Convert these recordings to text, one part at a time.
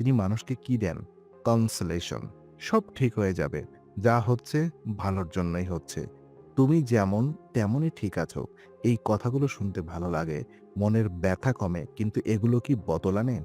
তিনি মানুষকে কি দেন? কনসলেশন সব ঠিক হয়ে যাবে। যা হচ্ছে, ভালোর জন্যই হচ্ছে। তুমি যেমন, তেমনই ঠিক আছো। এই কথাগুলো শুনতে ভালো লাগে। মনের ব্যথা কমে, কিন্তু এগুলো কি বদল আনে?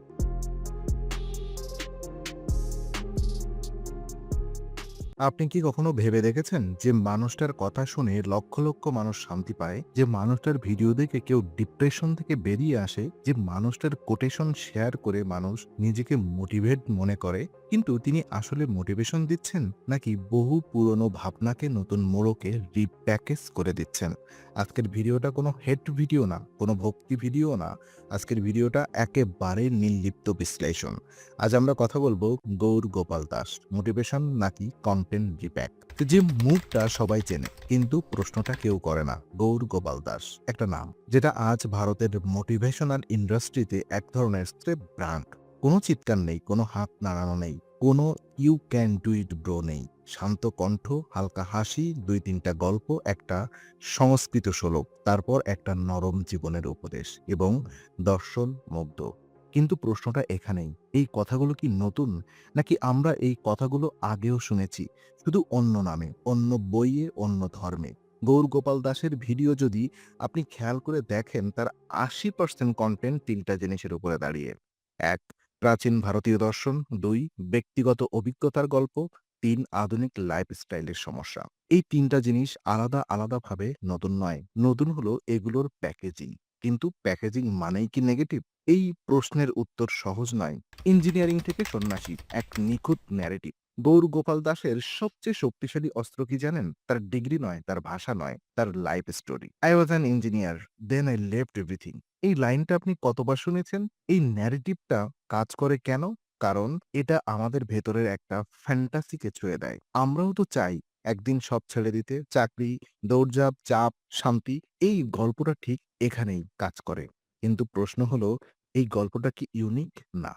আপনি কি কখনো ভেবে দেখেছেন যে মানুষটার কথা শুনে লক্ষ লক্ষ মানুষ শান্তি পায়? যে মানুষটার ভিডিও দেখে কেউ ডিপ্রেশন থেকে বেরিয়ে আসে? যে মানুষটার কোটেশন শেয়ার করে মানুষ নিজেকে মোটিভেট মনে করে? কিন্তু তিনি আসলে মোটিভেশন দিচ্ছেন নাকি বহু পুরনো ভাবনাকে নতুন মোড়কে রিপ্যাকেজ করে দিচ্ছেন? আজকের ভিডিওটা কোনো হেড ভিডিও না, কোনো ভক্তি ভিডিও না। আজকের ভিডিওটা একেবারে নির্লিপ্ত বিশ্লেষণ। আজ আমরা কথা বলব গৌর গোপাল দাস। মোটিভেশন নাকি কন্টেন্ট রিপ্যাক যে মুখটা সবাই চেনে, কিন্তু প্রশ্নটা কেউ করে না। গৌর গোপাল দাস, একটা নাম, যেটা আজ ভারতের মোটিভেশনাল ইন্ডাস্ট্রিতে এক ধরনের স্ট্রেপ ব্র্যান্ড কোনো চিৎকার নেই, কোনো হাত নাড়ানো নেই, কোনো you can do it bro নেই। শান্ত কণ্ঠ, হালকা হাসি, দুই তিনটা গল্প, একটা সংস্কৃত শ্লোক, তারপর একটা নরম জীবনের উপদেশ এবং দর্শন মুগ্ধ কিন্তু প্রশ্নটা এখানেই, এই কথাগুলো কি নতুন? নাকি আমরা এই কথাগুলো আগেও শুনেছি, শুধু অন্য নামে, অন্য বইয়ে, অন্য ধর্মে? গৌর গোপাল দাসের ভিডিও যদি আপনি খেয়াল করে দেখেন, তার আশি পার্সেন্ট কন্টেন্ট তিনটা জিনিসের উপরে দাঁড়িয়ে। এক, প্রাচীন ভারতীয় দর্শন। দুই, ব্যক্তিগত অভিজ্ঞতার গল্প। তিন, আধুনিক লাইফস্টাইলের সমস্যা। এই তিনটা জিনিস আলাদা আলাদাভাবে নতুন নয়। নতুন হলো এগুলোর প্যাকেজিং কিন্তু প্যাকেজিং মানেই কি নেগেটিভ এই প্রশ্নের উত্তর সহজ নয়। ইঞ্জিনিয়ারিং থেকে সন্ন্যাসী, এক নিখুঁত ন্যারেটিভ গৌর গোপাল দাসের সবচেয়ে শক্তিশালী অস্ত্র কি জানেন? তার ডিগ্রি নয়, তার ভাষা নয়, তার life story I was an engineer then I left everything এই লাইনটা আপনি কতবার শুনেছেন? এই ন্যারেটিভটা কাজ করে কেন? কারণ এটা আমাদের ভেতরের একটা ফ্যান্টাসিকে ছুঁয়ে দেয়। আমরাও তো চাই একদিন সব ছেড়ে দিতে, চাকরি, দৌড়ঝাঁপ, চাপ, শান্তি, এই গল্পটা ঠিক এখানেই কাজ করে। কিন্তু প্রশ্ন হলো এই গল্পটা কি ইউনিক না।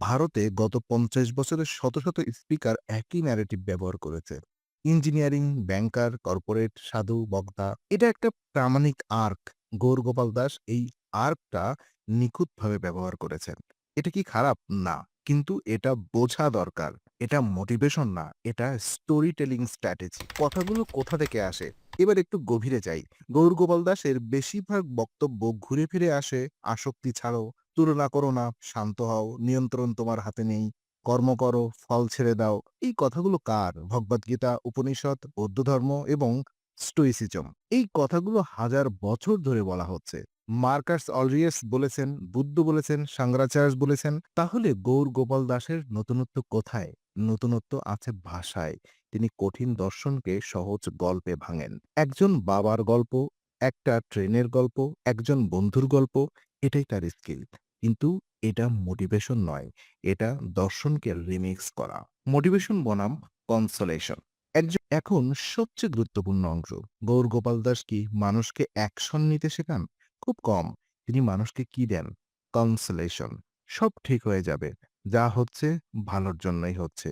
ভারতে গত পঞ্চাশ বছরের শত শত স্পিকার একই ন্যারেটিভ ব্যবহার করেছে। ইঞ্জিনিয়ারিং ব্যাংকার কর্পোরেট সাধু, বক্তা। এটা একটা প্রামাণিক আর্ক গৌর গোপাল দাস এই আর্কটা নিখুঁতভাবে ব্যবহার করেছেন। এটা কি খারাপ? না। কিন্তু এটা বোঝা দরকার। এটা মোটিভেশন না। এটা স্টোরি টেলিং স্ট্র্যাটেজি কথাগুলো কোথা থেকে আসে? এবার একটু গভীরে যাই। গৌর গোপাল দাসের বেশিরভাগ বক্তব্য ঘুরে ফিরে আসে আসক্তি ছাড়ো তুলনা করো না, শান্ত হও, নিয়ন্ত্রণ তোমার হাতে নেই, কর্ম করো, ফল ছেড়ে দাও। এই কথাগুলো কার? ভগবদ্গীতা উপনিষদ, বৌদ্ধ ধর্ম এবং স্টোইসিজম এই কথাগুলো হাজার বছর ধরে বলা হচ্ছে। মার্কাস অলরিয়াস বলেছেন, বুদ্ধ বলেছেন সাংরাচার্য বলেছেন, তাহলে গৌর গোপাল দাসের নতুনত্ব কোথায়? নতুনত্ব আছে ভাষায়। তিনি কঠিন দর্শনকে সহজ গল্পে ভাঙেন। একজন বাবার গল্প, একটা ট্রেনের গল্প, একজন বন্ধুর গল্প, এটাই তার স্কিল। কিন্তু এটা মোটিভেশন নয়, এটা দর্শনকে রিমিক্স করা। মোটিভেশন বনাম কনসোলেশন। একজন এখন সবচেয়ে গুরুত্বপূর্ণ অংশ। গৌর গোপাল দাস কি মানুষকে অ্যাকশন নিতে শেখান? খুব কম। তিনি মানুষকে কি দেন? কনসোলেশন। সব ঠিক হয়ে যাবে। যা হচ্ছে ভালোর জন্যই হচ্ছে।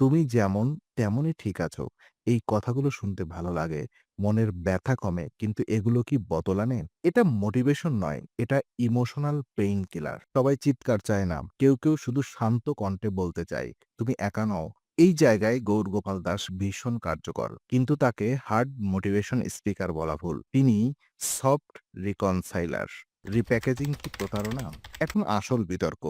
তুমি যেমন তেমনই ঠিক আছো। এই কথাগুলো শুনতে ভালো লাগে, মনের ব্যথা কমে, কিন্তু এগুলো কি বদল আনে? এটা মোটিভেশন নয়, এটা ইমোশনাল পেইন কিলার সবাই চিৎকার চায় না, কেউ কেউ শুধু শান্ত কণ্ঠে বলতে চায়, তুমি একা নও। এই জায়গায় গৌর গোপাল দাস ভীষণ কার্যকর, কিন্তু তাকে হার্ড মোটিভেশন স্পিকার বলা ভুল। তিনি সফট রিকনসাইলার রিপ্যাকেজিং কি প্রতারণা? এখন আসল বিতর্ক,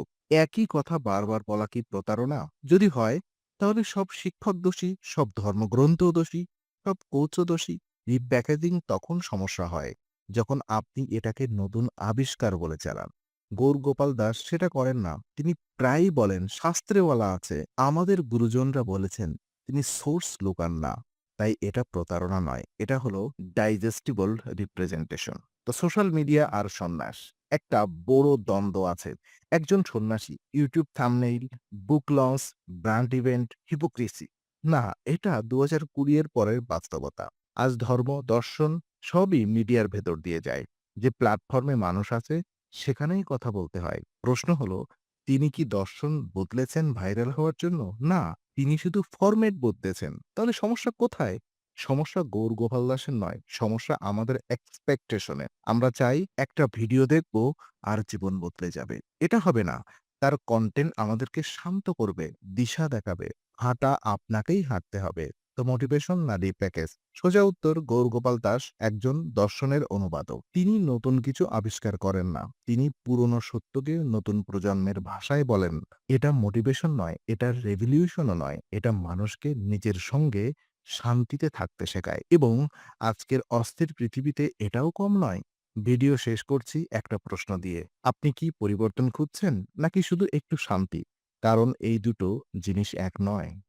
একই কথা বারবার বলা কি প্রতারণা? যদি হয় তাহলে সব শিক্ষক দোষী, সব ধর্মগ্রন্থ দোষী, সব কোচও দোষী। রিপ্যাকেজিং তখন সমস্যা হয়, যখন আপনি এটাকে নতুন আবিষ্কার বলে চালান। গৌর গোপাল দাস সেটা করেন না। তিনি প্রায়ই বলেন শাস্ত্রে বলা আছে, আমাদের গুরুজনরা বলেছেন, তিনি সোর্স লুকান না। তাই এটা প্রতারণা নয়। এটা হলো ডাইজেস্টিবল রিপ্রেজেন্টেশন তো সোশ্যাল মিডিয়া আর সন্ন্যাস। একটা বড় দ্বন্দ্ব আছে। একজন সন্ন্যাসী YouTube thumbnail book launch brand event hypocrisy না, এটা দু হাজার কুড়ি এর পরের বাস্তবতা। আজ ধর্ম, দর্শন সবই মিডিয়ার ভেতর দিয়ে যায়। যে প্ল্যাটফর্মে মানুষ আছে, সেখানেই কথা বলতে হয়। প্রশ্ন হলো, তিনি কি দর্শন বদলেছেন ভাইরাল হওয়ার জন্য? না, তিনি শুধু ফরম্যাট বদলেছেন। তাহলে সমস্যা কোথায়? সমস্যা গৌর গোপাল দাসের নয় সমস্যা আমাদের এক্সপেকটেশনে আমরা চাই একটা ভিডিও দেখব আর জীবন বদলে যাবে এটা হবে না তার কন্টেন্ট আমাদেরকে শান্ত করবে, দিশা দেখাবে। হাঁটা আপনাকেই হাঁটতে হবে। তো মোটিভেশন না প্যাকেজ? সোজা উত্তর গৌরগোপাল দাস একজন দর্শনের অনুবাদক। তিনি নতুন কিছু আবিষ্কার করেন না। তিনি পুরনো সত্যকে নতুন প্রজন্মের ভাষায় বলেন। এটা মোটিভেশন নয়, এটা রেভলিউশনও নয়। এটা মানুষকে নিজের সঙ্গে শান্তিতে থাকতে শেখায় এবং আজকের অস্থির পৃথিবীতে এটাও কম নয়। ভিডিও শেষ করছি একটা প্রশ্ন দিয়ে। আপনি কি পরিবর্তন খুঁজছেন নাকি শুধু একটু শান্তি? কারণ এই দুটো জিনিস এক নয়।